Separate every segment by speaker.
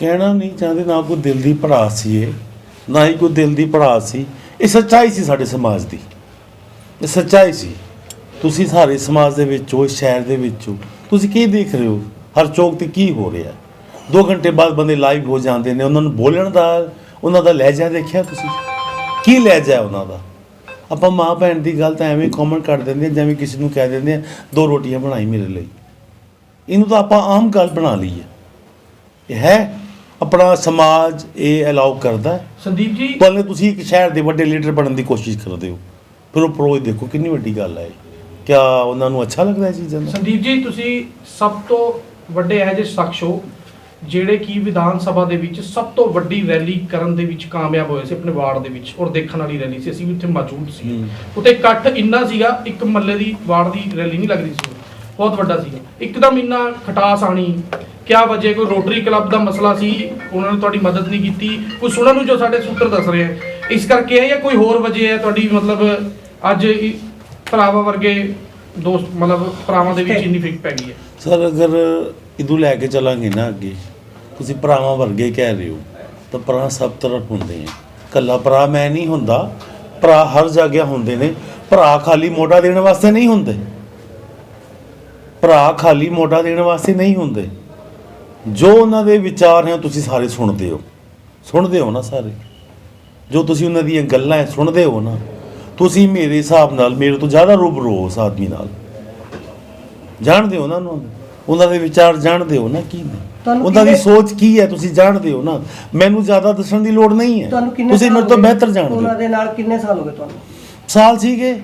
Speaker 1: ਕਹਿਣਾ ਨਹੀਂ ਚਾਹੁੰਦੇ, ਨਾ ਕੋਈ ਦਿਲ ਦੀ ਭੜਾਸ ਸੀ ਇਹ, ਨਾ ਹੀ ਕੋਈ ਦਿਲ ਦੀ ਭੜਾਸ ਸੀ। ਇਹ ਸੱਚਾਈ ਸੀ ਸਾਡੇ ਸਮਾਜ ਦੀ। ਇਹ ਸੱਚਾਈ ਸੀ। ਤੁਸੀਂ ਸਾਰੇ ਸਮਾਜ ਦੇ ਵਿੱਚ ਹੋ, ਇਸ ਸ਼ਹਿਰ ਦੇ ਵਿੱਚ ਹੋ। ਤੁਸੀਂ ਕੀ ਦੇਖ ਰਹੇ ਹੋ? ਹਰ ਚੌਕ ਤੇ ਕੀ ਹੋ ਰਿਹਾ? ਦੋ ਘੰਟੇ ਬਾਅਦ ਬੰਦੇ ਲਾਈਵ ਹੋ ਜਾਂਦੇ ਨੇ, ਉਹਨਾਂ ਨੂੰ ਬੋਲਣ ਦਾ, ਉਹਨਾਂ ਦਾ ਲਹਿਜਾ ਦੇਖਿਆ ਤੁਸੀਂ? ਕੀ ਲਹਿਜਾ ਉਹਨਾਂ ਦਾ? ਆਪਾਂ ਮਾਂ ਭੈਣ ਦੀ ਗੱਲ ਤਾਂ ਐਵੇਂ ਕਮੈਂਟ ਕਰ ਦਿੰਦੇ ਹਾਂ, ਜਿਵੇਂ ਕਿਸੇ ਨੂੰ ਕਹਿ ਦਿੰਦੇ ਆ ਦੋ ਰੋਟੀਆਂ ਬਣਾਈ ਮੇਰੇ ਲਈ। ਇਹਨੂੰ ਤਾਂ ਆਪਾਂ ਆਮ ਗੱਲ ਬਣਾ ਲਈ ਹੈ। ਇਹ ਹੈ ਆਪਣਾ ਸਮਾਜ ਇਹ ਅਲਾਉ ਕਰਦਾ ਹੈ।
Speaker 2: ਸੰਦੀਪ ਜੀ
Speaker 1: ਭਾਵੇਂ ਤੁਸੀਂ ਇੱਕ ਸ਼ਹਿਰ ਦੇ ਵੱਡੇ ਲੀਡਰ ਬਣਨ ਦੀ ਕੋਸ਼ਿਸ਼ ਕਰਦੇ ਹੋ ਫਿਰ ਉਹ ਪ੍ਰੋ ਦੇਖੋ ਕਿੰਨੀ ਵੱਡੀ ਗੱਲ ਹੈ। ਕਿਆ ਉਹਨਾਂ ਨੂੰ ਅੱਛਾ ਲੱਗਦਾ ਇਹ ਚੀਜ਼ਾਂ ਦਾ?
Speaker 2: ਸੰਦੀਪ ਜੀ ਤੁਸੀਂ ਸਭ ਤੋਂ ਵੱਡੇ ਇਹੋ ਜਿਹੇ ਸ਼ਖਸ ਹੋ ਜਿਹੜੇ ਕੀ ਵਿਧਾਨ ਸਭਾ ਦੇ ਵਿੱਚ ਸਭ ਤੋਂ ਵੱਡੀ ਰੈਲੀ ਕਰਨ ਦੇ ਵਿੱਚ ਕਾਮਯਾਬ ਹੋਏ ਸੀ ਆਪਣੇ ਵਾਰਡ ਦੇ ਵਿੱਚ ਔਰ ਦੇਖਣ ਵਾਲੀ ਰੈਲੀ ਸੀ। ਅਸੀਂ ਵੀ ਉੱਥੇ ਮੌਜੂਦ ਸੀ।
Speaker 1: ਹੂੰ।
Speaker 2: ਉੱਥੇ ਇਕੱਠ ਇੰਨਾ ਸੀਗਾ ਇੱਕ ਮੱਲੇ ਦੀ ਵਾਰਡ ਦੀ ਰੈਲੀ ਨਹੀਂ ਲੱਗਦੀ ਸੀ। ਬਹੁਤ ਵੱਡਾ ਸੀਗਾ। ਇੱਕਦਮ ਇੰਨਾ ਖਟਾਸ ਆਣੀ ਕਿਆ ਵਜ੍ਹਾ ਕੋਈ ਰੋਟਰੀ ਕਲੱਬ ਦਾ ਮਸਲਾ ਸੀ? ਉਹਨਾਂ ਨੇ ਤੁਹਾਡੀ ਮਦਦ ਨਹੀਂ ਕੀਤੀ। ਕੋਈ ਸੁਣਨ ਨੂੰ ਜੋ ਸਾਡੇ ਸੂਤਰ ਦੱਸ ਰਹੇ ਆ। ਇਸ ਕਰਕੇ ਹੈ ਜਾਂ ਕੋਈ ਹੋਰ ਵਜ੍ਹਾ ਹੈ ਤੁਹਾਡੀ? ਮਤਲਬ ਅੱਜ ਇਹ ਭਰਾਵਾਂ ਵਰਗੇ ਦੋਸਤ, ਮਤਲਬ ਭਰਾਵਾਂ ਦੇ ਵਿੱਚ ਇੰਨੀ ਫਿੱਕ ਪੈ ਗਈ ਹੈ।
Speaker 1: ਸਰ, ਅਗਰ ਇਦੋਂ ਲੈ ਕੇ ਚੱਲਾਂਗੇ ਨਾ ਅੱਗੇ, ਤੁਸੀਂ ਭਰਾਵਾਂ ਵਰਗੇ ਕਹਿ ਰਹੇ ਹੋ, ਤਾਂ ਭਰਾ ਸਭ ਤਰਫ ਹੁੰਦੇ ਆ। ਕੱਲਾ ਭਰਾ ਮੈਂ ਨਹੀਂ ਹੁੰਦਾ। ਭਰਾ ਹਰ ਜਗ੍ਹਾ ਹੁੰਦੇ ਨੇ। ਭਰਾ ਖਾਲੀ ਮੋਢਾ ਦੇਣ ਵਾਸਤੇ ਨਹੀਂ ਹੁੰਦੇ। ਭਰਾ ਖਾਲੀ ਮੋਢਾ ਦੇਣ ਵਾਸਤੇ ਨਹੀਂ ਹੁੰਦੇ। ਜੋ ਉਹਨਾਂ ਦੇ ਵਿਚਾਰ ਹੈ ਉਹ ਤੁਸੀਂ ਸਾਰੇ ਸੁਣਦੇ ਹੋ। ਸੁਣਦੇ ਹੋ ਨਾ ਸਾਰੇ? ਜੋ ਤੁਸੀਂ ਉਹਨਾਂ ਦੀਆਂ ਗੱਲਾਂ ਸੁਣਦੇ ਹੋ ਨਾ। ਤੁਸੀਂ ਮੇਰੇ ਹਿਸਾਬ ਨਾਲ ਮੇਰੇ ਤੋਂ ਜ਼ਿਆਦਾ ਰੂਬਰੂ ਹੋ ਉਸ ਆਦਮੀ ਨਾਲ। ਜਾਣਦੇ ਹੋ ਨਾ ਉਹਨਾਂ ਨੂੰ? ਉਹਨਾਂ ਦੇ ਵਿਚਾਰ ਜਾਣਦੇ ਹੋ ਨਾ ਕੀ ਨੇ? ਉਹਨਾਂ ਦੀ ਸੋਚ ਕੀ ਹੈ? ਤੁਸੀਂ ਜਾਣਦੇ ਹੋ ਨਾ। ਮੈਨੂੰ ਜ਼ਿਆਦਾ ਦੱਸਣ ਦੀ ਲੋੜ ਨਹੀਂ ਹੈ। ਤੁਸੀਂ ਮੇਰੇ ਤੋਂ? ਬਿਹਤਰ ਜਾਣਦੇ
Speaker 3: ਉਹਨਾਂ
Speaker 1: ਹੋ
Speaker 3: ਦੇ ਨਾਲ ਕਿੰਨੇ ਸਾਲ ਹੋ ਗਏ ਤੁਹਾਨੂੰ?
Speaker 1: ਸਾਲ ਸੀਗੇ।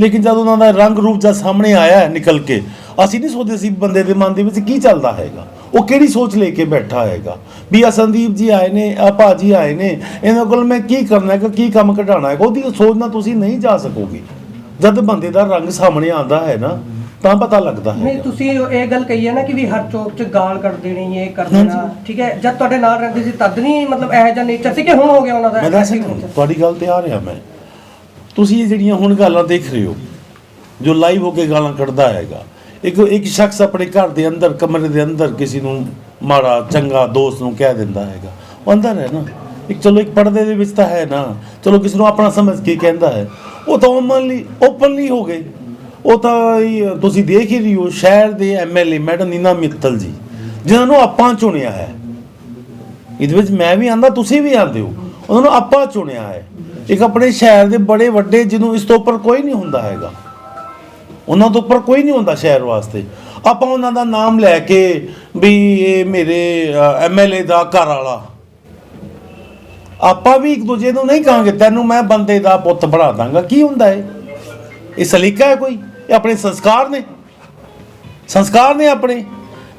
Speaker 1: ਲੇਕਿਨ ਜਦ ਉਹਨਾਂ ਦਾ ਰੰਗ ਰੂਪ ਜਦ ਸਾਹਮਣੇ ਆਇਆ ਨਿਕਲ ਕੇ ਅਸੀਂ ਨਹੀਂ ਸੋਚਦੇ ਸੀ ਬੰਦੇ ਦੇ ਮਨ ਦੇ ਵਿੱਚ ਕੀ ਚੱਲਦਾ ਹੈਗਾ। ਉਹ ਕਿਹੜੀ ਸੋਚ ਲੈ ਕੇ ਬੈਠਾ ਹੈਗਾ? ਵੀ ਆ ਸੰਦੀਪ ਜੀ ਆਏ ਨੇ ਆ ਭਾਜੀ ਆਏ ਨੇ ਇਹਨਾਂ ਕੋਲ ਮੈਂ ਕੀ ਕਰਨਾ ਹੈ ਕੀ ਕੰਮ ਕਢਾਉਣਾ ਹੈ ਉਹਦੀ ਸੋਚ ਨਾਲ ਤੁਸੀਂ ਨਹੀਂ ਜਾ ਸਕੋਗੇ। ਜਦ ਬੰਦੇ ਦਾ ਰੰਗ ਸਾਹਮਣੇ ਆਉਂਦਾ ਹੈ ਨਾ ਤਾਂ ਪਤਾ ਲੱਗਦਾ
Speaker 3: ਨਹੀਂ
Speaker 1: ਹੈ
Speaker 3: ਤੁਸੀਂ ਇਹ ਗੱਲ ਕਹੀ ਹੈ ਨਾ ਕਿ ਵੀ ਹਰ ਚੌਕ 'ਚ ਗਾਲ ਕੱਢ ਦੇਣੀ ਇਹ ਕਰ ਦੇਣਾ ਠੀਕ ਹੈ? ਜਦ ਤੁਹਾਡੇ ਨਾਲ ਰਹਿੰਦੇ ਸੀ ਤਦ ਨਹੀਂ ਮਤਲਬ ਇਹੋ ਜਿਹਾ ਨੇਚਰ ਸੀ ਕਿ ਹੁਣ ਹੋ ਗਿਆ ਉਹਨਾਂ ਦਾ
Speaker 1: ਮੈਂ ਦੱਸ? ਤੁਹਾਡੀ ਗੱਲ ਤੇ ਆ ਰਿਹਾ ਮੈਂ। ਤੁਸੀਂ ਜਿਹੜੀਆਂ ਹੁਣ ਗੱਲਾਂ ਦੇਖ ਰਹੇ ਹੋ ਜੋ ਲਾਈਵ ਹੋ ਕੇ ਗਾਲਾਂ ਕੱਢਦਾ ਹੈਗਾ ਇੱਕ ਇੱਕ ਸ਼ਖਸ ਆਪਣੇ ਘਰ ਦੇ ਅੰਦਰ, ਕਮਰੇ ਦੇ ਅੰਦਰ ਕਿਸੇ ਨੂੰ ਮਾੜਾ, ਚੰਗਾ ਦੋਸਤ ਨੂੰ ਕਹਿ ਦਿੰਦਾ ਹੈਗਾ। ਉਹ ਅੰਦਰ ਹੈ ਨਾ। ਇੱਕ ਚਲੋ ਇੱਕ ਪਰਦੇ ਦੇ ਵਿੱਚ ਤਾਂ ਹੈ ਨਾ। ਚਲੋ ਕਿਸੇ ਨੂੰ ਆਪਣਾ ਸਮਝ ਕੇ ਕਹਿੰਦਾ ਹੈ। ਉਹ ਤਾਂ ਓਪਨਲੀ ਓਪਨਲੀ ਹੋ ਗਏ। ਉਹ ਤਾਂ ਤੁਸੀਂ ਦੇਖ ਹੀ ਰਹੀ ਹੋ ਸ਼ਹਿਰ ਦੇ ਐਮਐਲਏ ਮੈਡਮ ਨੀਨਾ ਮਿੱਤਲ ਜੀ, ਜਿਨ੍ਹਾਂ ਨੂੰ ਆਪਾਂ ਚੁਣਿਆ ਹੈ। ਇਹਦੇ ਵਿੱਚ ਮੈਂ ਵੀ ਆਂਦਾ, ਤੁਸੀਂ ਵੀ ਆਂਦੇ ਹੋ। ਉਹਨਾਂ ਨੂੰ ਆਪਾਂ ਚੁਣਿਆ ਹੈ। ਇੱਕ ਆਪਣੇ ਸ਼ਹਿਰ ਦੇ ਬੜੇ ਵੱਡੇ, ਜਿਹਨੂੰ ਇਸ ਤੋਂ ਉੱਪਰ ਕੋਈ ਨਹੀਂ ਹੁੰਦਾ ਹੈਗਾ। ਉਹਨਾਂ ਤੋਂ ਉੱਪਰ ਕੋਈ ਨਹੀਂ ਹੁੰਦਾ ਸ਼ਹਿਰ ਵਾਸਤੇ। ਆਪਾਂ ਉਹਨਾਂ ਦਾ ਨਾਮ ਲੈ ਕੇ ਵੀ ਇਹ ਮੇਰੇ ਐਮਐਲਏ ਦਾ ਘਰ ਵਾਲਾ। ਆਪਾਂ ਵੀ ਇੱਕ ਦੂਜੇ ਨੂੰ ਨਹੀਂ ਕਹਾਂਗੇ, ਤੈਨੂੰ ਮੈਂ ਬੰਦੇ ਦਾ ਪੁੱਤ ਬਣਾ ਦਾਂਗਾ। ਕੀ ਹੁੰਦਾ ਹੈ ਇਹ ਸਲੀਕਾ ਹੈ ਕੋਈ? ਇਹ ਆਪਣੇ ਸੰਸਕਾਰ ਨੇ? ਸੰਸਕਾਰ ਨੇ ਆਪਣੇ?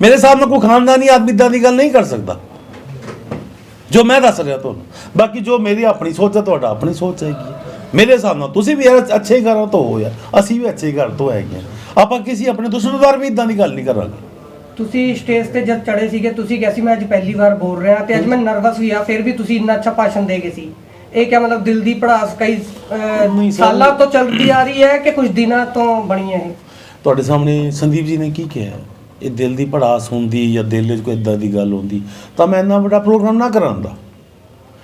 Speaker 1: ਮੇਰੇ ਸਾਹਮਣੇ ਕੋਈ ਖਾਨਦਾਨੀ ਆਦਮੀ ਇਦਾਂ ਦੀ ਗੱਲ ਨਹੀਂ ਕਰ ਸਕਦਾ। ਜੋ ਮੈਂ ਦੱਸ ਰਿਹਾ ਤੁਹਾਨੂੰ ਬਾਕੀ ਜੋ ਮੇਰੀ ਆਪਣੀ ਸੋਚ ਹੈ ਤੁਹਾਡਾ ਆਪਣੀ ਸੋਚ ਹੈਗੀ। ਮੇਰੇ ਹਿਸਾਬ ਨਾਲ ਤੁਸੀਂ ਵੀ ਯਾਰ ਅੱਛੇ ਘਰਾਂ ਤੋਂ ਹੋ ਯਾਰ ਅਸੀਂ ਵੀ ਅੱਛੇ ਘਰ ਤੋਂ ਹੈਗੇ ਹਾਂ। ਆਪਾਂ ਕਿਸੇ ਆਪਣੇ ਦੁਸ਼ਮਣਦਾਰ ਵੀ ਇਦਾਂ ਦੀ ਗੱਲ ਨਹੀਂ ਕਰਾਂਗੇ
Speaker 3: ਤੁਸੀਂ ਸਟੇਜ ਤੇ ਜਦ ਚੜੇ ਸੀਗੇ ਤੁਸੀਂ ਕਿਹਾ ਸੀ ਮੈਂ ਅੱਜ ਪਹਿਲੀ ਵਾਰ ਬੋਲ ਰਿਹਾ ਤੇ ਅੱਜ ਮੈਂ ਨਰਵਸ ਵੀ ਆ ਫਿਰ ਵੀ ਤੁਸੀਂ ਇੰਨਾ ਅੱਛਾ ਭਾਸ਼ਣ ਦੇ ਗਏ ਸੀ ਇਹ ਕਿਆ ਮਤਲਬ ਦਿਲ ਦੀ ਭੜਾਸ ਕਈ। ਸਾਲਾਂ ਤੋਂ ਚੱਲਦੀ ਆ ਰਹੀ ਹੈ ਕਿ ਕੁਝ ਦਿਨਾਂ ਤੋਂ ਬਣੀ ਹੈ ਇਹ
Speaker 1: ਤੁਹਾਡੇ ਸਾਹਮਣੇ ਸੰਦੀਪ ਜੀ ਨੇ ਕੀ ਕਿਹਾ ਇਹ ਦਿਲ ਦੀ ਭੜਾਸ ਹੁੰਦੀ ਜਾਂ ਦਿਲ ਵਿੱਚ ਕੋਈ ਇਦਾਂ ਦੀ ਗੱਲ ਹੁੰਦੀ, ਤਾਂ ਮੈਂ ਇੰਨਾ ਵੱਡਾ ਪ੍ਰੋਗਰਾਮ ਨਾ ਕਰਾਂਦਾ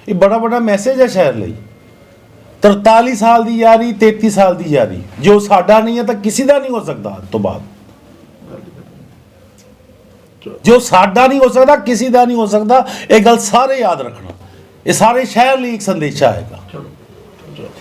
Speaker 1: ਇਹ ਬੜਾ ਵੱਡਾ ਮੈਸੇਜ ਹੈ ਸ਼ਹਿਰ ਲਈ। 43 ਸਾਲ ਦੀ ਯਾਰੀ 33 ਸਾਲ ਦੀ ਯਾਰੀ। ਜੋ ਸਾਡਾ ਨਹੀਂ ਹੈ ਤਾਂ ਕਿਸੇ ਦਾ ਨਹੀਂ ਹੋ ਸਕਦਾ ਅੱਜ ਤੋਂ ਬਾਅਦ। ਜੋ ਸਾਡਾ ਨਹੀਂ ਹੋ ਸਕਦਾ, ਕਿਸੇ ਦਾ ਨਹੀਂ ਹੋ ਸਕਦਾ, ਇਹ ਗੱਲ ਸਾਰੇ ਯਾਦ ਰੱਖਣਾ। ਇਹ ਸਾਰੇ ਸ਼ਹਿਰ ਲਈ ਇੱਕ ਸੰਦੇਸ਼ਾ ਹੈਗਾ।